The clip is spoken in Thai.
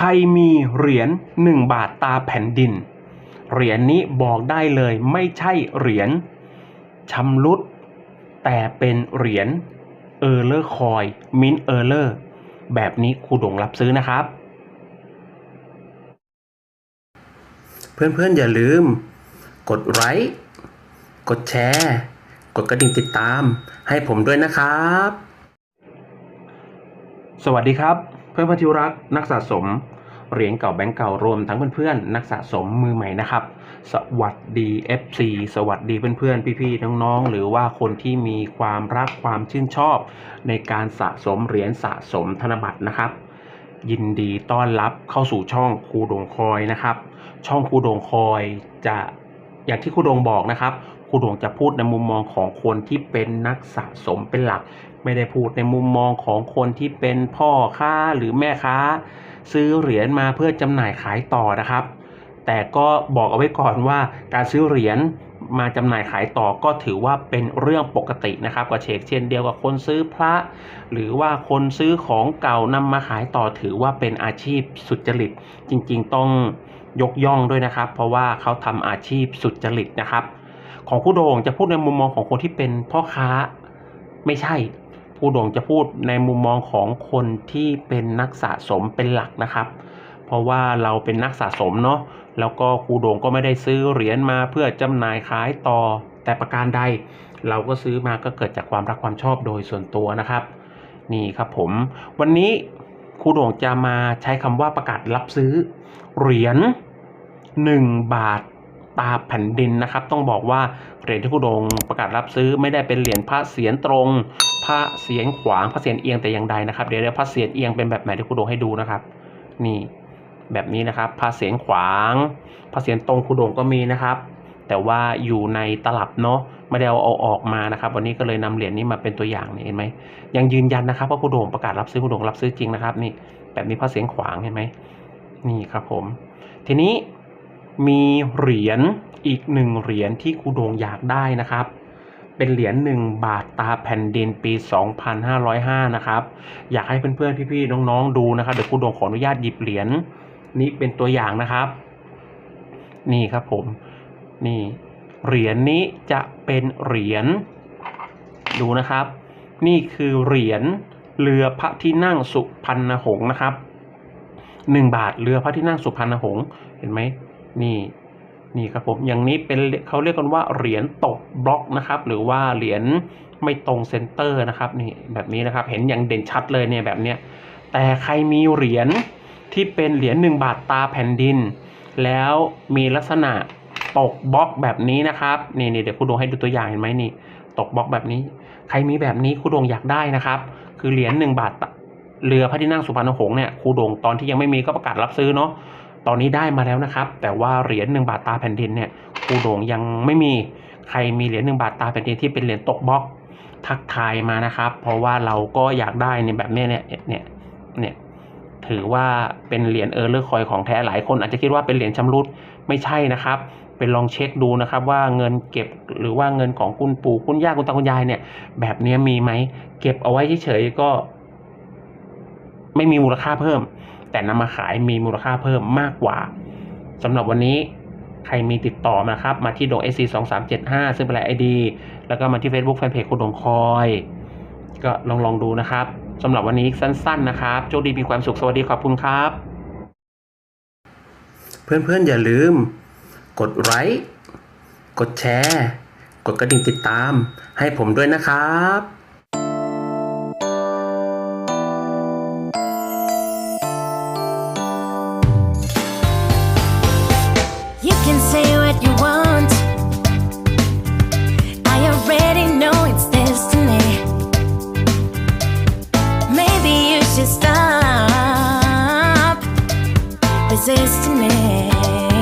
ครมีเหรียญหนึ่งบาทตาแผ่นดิน เหรียญนี้บอกได้เลยไม่ใช่เหรียญชำรุด แต่เป็นเหรียญเออร์เลอร์คอยมินเออร์เลอร์แบบนี้ครูดงรับซื้อนะครับ เพื่อนๆอย่าลืม กดไลค์กดแชร์ กดกระดิ่งติดตามให้ผมด้วยนะครับ สวัสดีครับ เพื่อนๆที่รักนักสะสมเหรียญเก่าแบงก์เก่ารวมทั้งเพื่อนๆนักสะสมมือใหม่นะครับ สวัสดี FC สวัสดีเพื่อนๆ พี่ๆน้องๆหรือว่าคนที่มีความรักความชื่นชอบ ในการสะสมเหรียญสะสมธนบัตรนะครับ ยินดีต้อนรับเข้าสู่ช่องครูโดงคอยนะครับ ช่องครูโดงคอยจะอย่างที่ครูโดงบอกนะครับครูโดงจะพูดในมุมมองของคนที่เป็นนักสะสมเป็นหลัก ไม่ได้พูดในมุมมองของคนที่เป็นพ่อค้าหรือแม่ค้า ซื้อเหรียญมาเพื่อจำหน่ายขายต่อนะครับ แต่ก็บอกเอาไว้ก่อนว่าการซื้อเหรียญมาจำหน่ายขายต่อก็ถือว่าเป็นเรื่องปกตินะครับกับเชกเช่นเดียวกับคนซื้อพระ หรือว่าคนซื้อของเก่านำมาขายต่อถือว่าเป็นอาชีพสุจริต จริงๆต้องยกย่องด้วยนะครับ เพราะว่าเขาทำอาชีพสุจริตนะครับ ของผู้โด่งจะพูดในมุมมองของคนที่เป็นพ่อค้าไม่ใช่ ผู้ด่งจะพูดในมุมมองของคนที่เป็นนักสะสมเป็นหลักนะครับ เพราะว่าเราเป็นนักสะสมเนาะแล้วก็ครูโดงก็ไม่ได้ซื้อเหรียญมาเพื่อจำหน่ายขายต่อ แต่ประการใด เราก็ซื้อมาก็เกิดจากความรักความชอบโดยส่วนตัวนะครับ นี่ครับผม วันนี้ครูโดงจะมาใช้คำว่าประกาศรับซื้อเหรียญ1บาท ตาแผ่นดินนะครับ ต้องบอกว่าเหรียญที่ครูโด่งประกาศรับซื้อไม่ได้เป็นเหรียญพระเสียรตรง พระเสียรขวางพระเสียรเอียงแต่อย่างใดนะครับเดี๋ยวเดี๋ยวพระเสียรเอียงเป็นแบบไหนที่ครูโด่งให้ดูนะครับ นี่แบบนี้นะครับพระเสียรขวางพระเสียรตรงครูโด่งก็มีนะครับ แต่ว่าอยู่ในตลับเนาะไม่ได้เอาเอาออกมานะครับ วันนี้ก็เลยนำเหรียญนี้มาเป็นตัวอย่างนี่เห็นไหมยังยืนยันนะครับว่าครูโด่งประกาศรับซื้อครูโด่งรับซื้อจริงนะครับ นี่แบบนี้พระเสียรขวางเห็นไหมนี่ครับผม ทีนี้ มีเหรียญอีกหนึ่งเหรียญที่ครูโด่งอยากได้นะครับ เป็นเหรียญ1บาทตาแผ่นดินปี 2505 นะครับ อยากให้เพื่อนๆพี่ๆน้องๆดูนะครับเดี๋ยวครูโด่งขออนุญาตหยิบเหรียญนี้เป็นตัวอย่างนะครับ นี่ครับผมนี่เหรียญนี้จะเป็นเหรียญดูนะครับ นี่คือเหรียญเรือพระที่นั่งสุพรรณหงส์นะครับหนึ่งบาทเรือพระที่นั่งสุพรรณหงส์เห็นไหม นี่นี่ครับผมอย่างนี้เป็นเขาเรียกกันว่าเหรียญตกบล็อกนะครับ หรือว่าเหรียญไม่ตรงเซนเตอร์นะครับนี่แบบนี้นะครับเห็นอย่างเด่นชัดเลยเนี่ยแบบเนี้ยแต่ใครมีเหรียญที่เป็นเหรียญหนึ่งบาทตาแผ่นดิน แล้วมีลักษณะตกบล็อกแบบนี้นะครับนี่นี่เดี๋ยวครูดวงให้ดูตัวอย่างเห็นไหมนี่ตกบล็อกแบบนี้ ใครมีแบบนี้ครูดวงอยากได้นะครับ คือเหรียญหนึ่งบาทเรือพระที่นั่งสุพรรณหงส์เนี่ยครูดวงตอนที่ยังไม่มีก็ประกาศรับซื้อเนาะ ตอนนี้ได้มาแล้วนะครับ แต่ว่าเหรียญหนึ่งบาทตาแผ่นดินเนี่ยครูโด่งยังไม่มีใครมีเหรียญหนึ่งบาทตาแผ่นดินที่เป็นเหรียญตกบล็อกทักทายมานะครับ เพราะว่าเราก็อยากได้ในแบบนี้เนี่ยเนี่ยเนี่ยถือว่าเป็นเหรียญเออร์เลอร์คอยของแท้หลายคนอาจจะคิดว่าเป็นเหรียญชำรุดไม่ใช่นะครับเป็นลองเช็คดูนะครับว่าเงินเก็บหรือว่าเงินของคุณปู่คุณย่าคุณตาคุณยายเนี่ย แบบนี้มีไหมเก็บเอาไว้เฉยๆก็ ไม่มีมูลค่าเพิ่ม แต่นำมาขายมีมูลค่าเพิ่มมากกว่าสำหรับวันนี้ใครมีติดต่อนะครับ มาที่โดง SC 2 3 7 5ซึ่งเป็นไอดีแล้วก็มาที่ Facebook Fanpage คุณดงคอย ก็ลองลองดูนะครับสำหรับวันนี้สั้น ๆ นะครับโชคดีมีความสุขสวัสดีขอบคุณครับ เพื่อนๆ อย่าลืม กดไลค์กดแชร์ กดกระดิ่งติดตาม ให้ผมด้วยนะครับ resisting it.